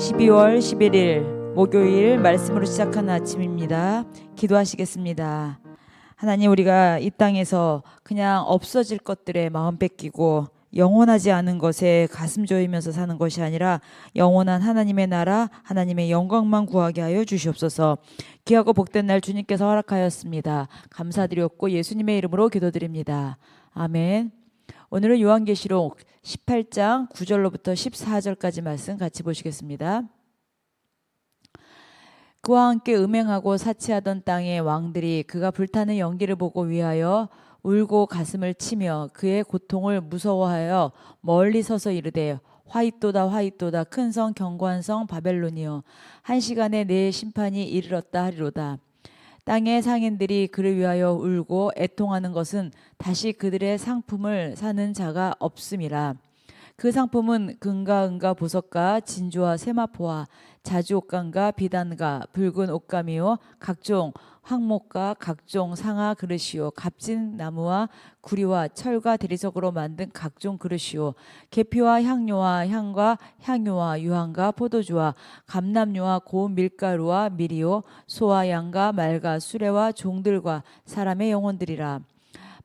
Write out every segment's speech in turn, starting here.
12월 11일 목요일 말씀으로 시작하는 아침입니다. 기도하시겠습니다. 하나님 우리가 이 땅에서 그냥 없어질 것들에 마음 뺏기고 영원하지 않은 것에 가슴 조이면서 사는 것이 아니라 영원한 하나님의 나라, 하나님의 영광만 구하게 하여 주시옵소서. 귀하고 복된 날 주님께서 허락하였습니다. 감사드렸고 예수님의 이름으로 기도드립니다. 아멘. 오늘은 요한계시록 18장 9절로부터 14절까지 말씀 같이 보시겠습니다. 그와 함께 음행하고 사치하던 땅의 왕들이 그가 불타는 연기를 보고 위하여 울고 가슴을 치며 그의 고통을 무서워하여 멀리 서서 이르되 화이또다 화이또다 큰성 견고한 성 바벨론이여 한 시간에 내 심판이 이르렀다 하리로다 땅의 상인들이 그를 위하여 울고 애통하는 것은 다시 그들의 상품을 사는 자가 없음이라. 그 상품은 금과 은과 보석과 진주와 세마포와 자주 옷감과 비단과 붉은 옷감이요. 각종 황목과 각종 상아 그릇이요. 값진 나무와 구리와 철과 대리석으로 만든 각종 그릇이요. 계피와 향료와 향과 향유와 유황과 포도주와 감람류와 고운 밀가루와 밀이요. 소와 양과 말과 수레와 종들과 사람의 영혼들이라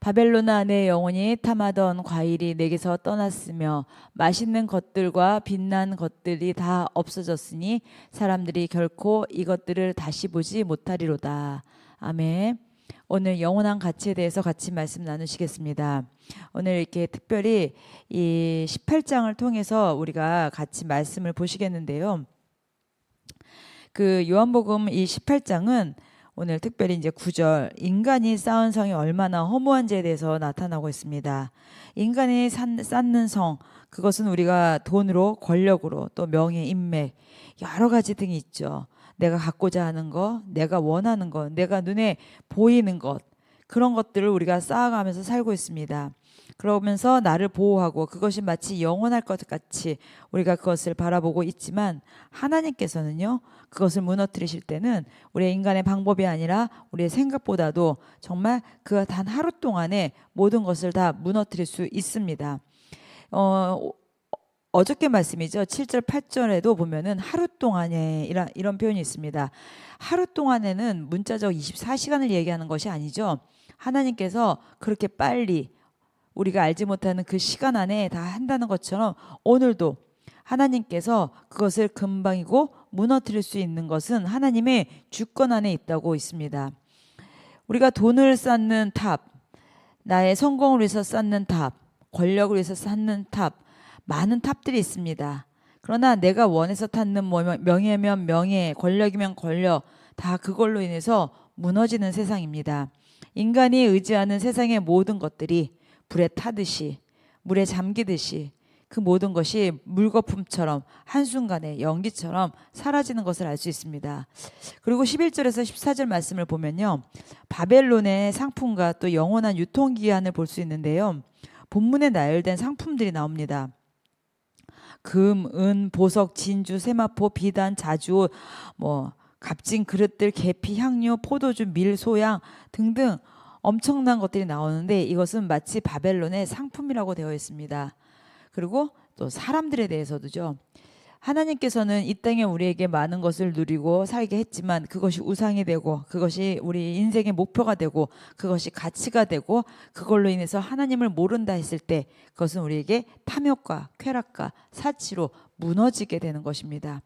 바벨론 안에 영혼이 탐하던 과일이 내게서 떠났으며 맛있는 것들과 빛난 것들이 다 없어졌으니 사람들이 결코 이것들을 다시 보지 못하리로다. 아멘. 오늘 영원한 가치에 대해서 같이 말씀 나누시겠습니다. 오늘 이렇게 특별히 이 18장을 통해서 우리가 같이 말씀을 보시겠는데요. 그 요한복음 이 18장은 오늘 특별히 이제 9절 인간이 쌓은 성이 얼마나 허무한지에 대해서 나타나고 있습니다. 인간이 산, 쌓는 성 그것은 우리가 돈으로 권력으로 또 명예 인맥 여러 가지 등이 있죠. 내가 갖고자 하는 것, 내가 원하는 것, 내가 눈에 보이는 것 그런 것들을 우리가 쌓아가면서 살고 있습니다. 그러면서 나를 보호하고 그것이 마치 영원할 것 같이 우리가 그것을 바라보고 있지만 하나님께서는요 그것을 무너뜨리실 때는 우리의 인간의 방법이 아니라 우리의 생각보다도 정말 그 단 하루 동안에 모든 것을 다 무너뜨릴 수 있습니다. 어, 어저께 말씀이죠. 7절, 8절에도 보면은 하루 동안에 이런, 이런 표현이 있습니다. 하루 동안에는 문자적 24시간을 얘기하는 것이 아니죠. 하나님께서 그렇게 빨리 우리가 알지 못하는 그 시간 안에 다 한다는 것처럼 오늘도 하나님께서 그것을 금방이고 무너뜨릴 수 있는 것은 하나님의 주권 안에 있다고 있습니다. 우리가 돈을 쌓는 탑, 나의 성공을 위해서 쌓는 탑, 권력을 위해서 쌓는 탑, 많은 탑들이 있습니다. 그러나 내가 원해서 찾는 뭐 명예면 명예, 권력이면 권력, 다 그걸로 인해서 무너지는 세상입니다. 인간이 의지하는 세상의 모든 것들이 불에 타듯이, 물에 잠기듯이 그 모든 것이 물거품처럼 한순간에 연기처럼 사라지는 것을 알 수 있습니다. 그리고 11절에서 14절 말씀을 보면요. 바벨론의 상품과 또 영원한 유통기한을 볼 수 있는데요. 본문에 나열된 상품들이 나옵니다. 금, 은, 보석, 진주, 세마포, 비단, 자주, 뭐 값진 그릇들, 계피, 향료, 포도주, 밀, 소양 등등 엄청난 것들이 나오는데 이것은 마치 바벨론의 상품이라고 되어 있습니다. 그리고 또 사람들에 대해서도죠. 하나님께서는 이 땅에 우리에게 많은 것을 누리고 살게 했지만 그것이 우상이 되고 그것이 우리 인생의 목표가 되고 그것이 가치가 되고 그걸로 인해서 하나님을 모른다 했을 때 그것은 우리에게 탐욕과 쾌락과 사치로 무너지게 되는 것입니다.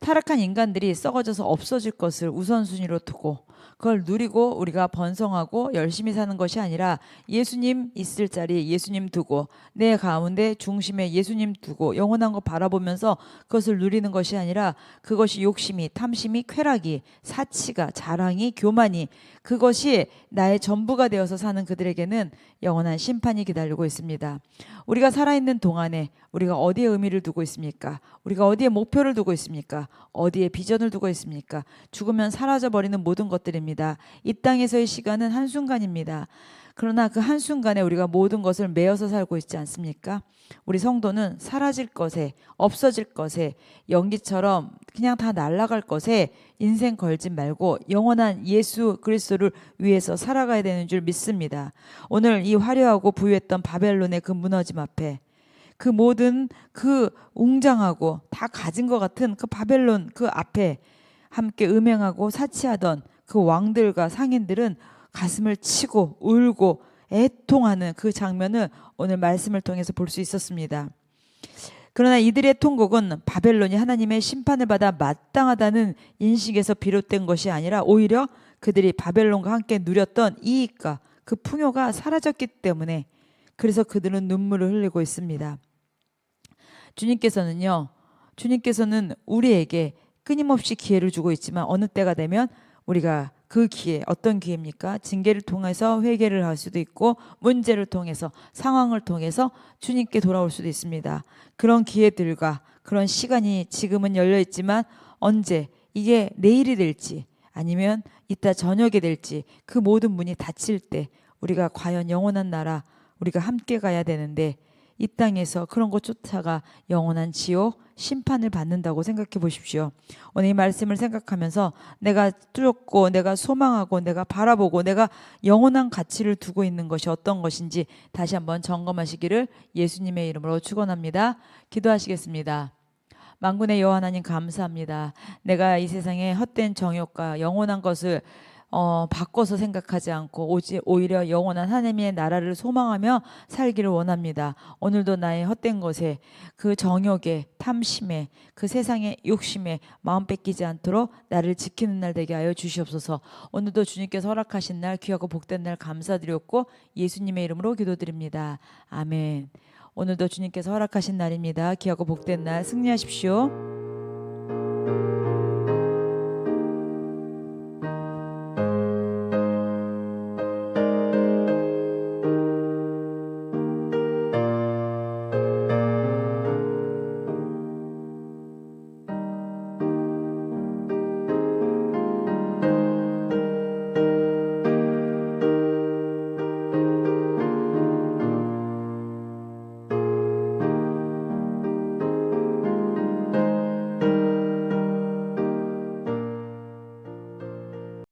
타락한 인간들이 썩어져서 없어질 것을 우선순위로 두고 그걸 누리고 우리가 번성하고 열심히 사는 것이 아니라 예수님 있을 자리 예수님 두고 내 가운데 중심에 예수님 두고 영원한 거 바라보면서 그것을 누리는 것이 아니라 그것이 욕심이 탐심이 쾌락이 사치가 자랑이 교만이 그것이 나의 전부가 되어서 사는 그들에게는 영원한 심판이 기다리고 있습니다. 우리가 살아있는 동안에 우리가 어디에 의미를 두고 있습니까? 우리가 어디에 목표를 두고 있습니까? 어디에 비전을 두고 있습니까? 죽으면 사라져 버리는 모든 것들입니다. 이 땅에서의 시간은 한순간입니다. 그러나 그 한순간에 우리가 모든 것을 메어서 살고 있지 않습니까? 우리 성도는 사라질 것에, 없어질 것에, 연기처럼 그냥 다 날아갈 것에 인생 걸지 말고 영원한 예수 그리스도를 위해서 살아가야 되는 줄 믿습니다. 오늘 이 화려하고 부유했던 바벨론의 그 무너짐 앞에 그 모든 그 웅장하고 다 가진 것 같은 그 바벨론 그 앞에 함께 음행하고 사치하던 그 왕들과 상인들은 가슴을 치고 울고 애통하는 그 장면을 오늘 말씀을 통해서 볼 수 있었습니다. 그러나 이들의 통곡은 바벨론이 하나님의 심판을 받아 마땅하다는 인식에서 비롯된 것이 아니라 오히려 그들이 바벨론과 함께 누렸던 이익과 그 풍요가 사라졌기 때문에 그래서 그들은 눈물을 흘리고 있습니다. 주님께서는요, 주님께서는 우리에게 끊임없이 기회를 주고 있지만 어느 때가 되면 우리가 그 기회 어떤 기회입니까? 징계를 통해서 회개를 할 수도 있고 문제를 통해서 상황을 통해서 주님께 돌아올 수도 있습니다. 그런 기회들과 그런 시간이 지금은 열려 있지만 언제 이게 내일이 될지 아니면 이따 저녁이 될지 그 모든 문이 닫힐 때 우리가 과연 영원한 나라 우리가 함께 가야 되는데 이 땅에서 그런 것 쫓아가 영원한 지옥 심판을 받는다고 생각해 보십시오. 오늘 이 말씀을 생각하면서 내가 뚫었고 내가 소망하고 내가 바라보고 내가 영원한 가치를 두고 있는 것이 어떤 것인지 다시 한번 점검하시기를 예수님의 이름으로 축원합니다. 기도하시겠습니다. 만군의 여호와 하나님 감사합니다. 내가 이 세상에 헛된 정욕과 영원한 것을 어, 바꿔서 생각하지 않고 오지 오히려 영원한 하나님의 나라를 소망하며 살기를 원합니다. 오늘도 나의 헛된 것에 그 정욕에 탐심에 그 세상의 욕심에 마음 뺏기지 않도록 나를 지키는 날 되게 하여 주시옵소서. 오늘도 주님께서 허락하신 날 귀하고 복된 날 감사드렸고 예수님의 이름으로 기도드립니다. 아멘. 오늘도 주님께서 허락하신 날입니다. 귀하고 복된 날 승리하십시오.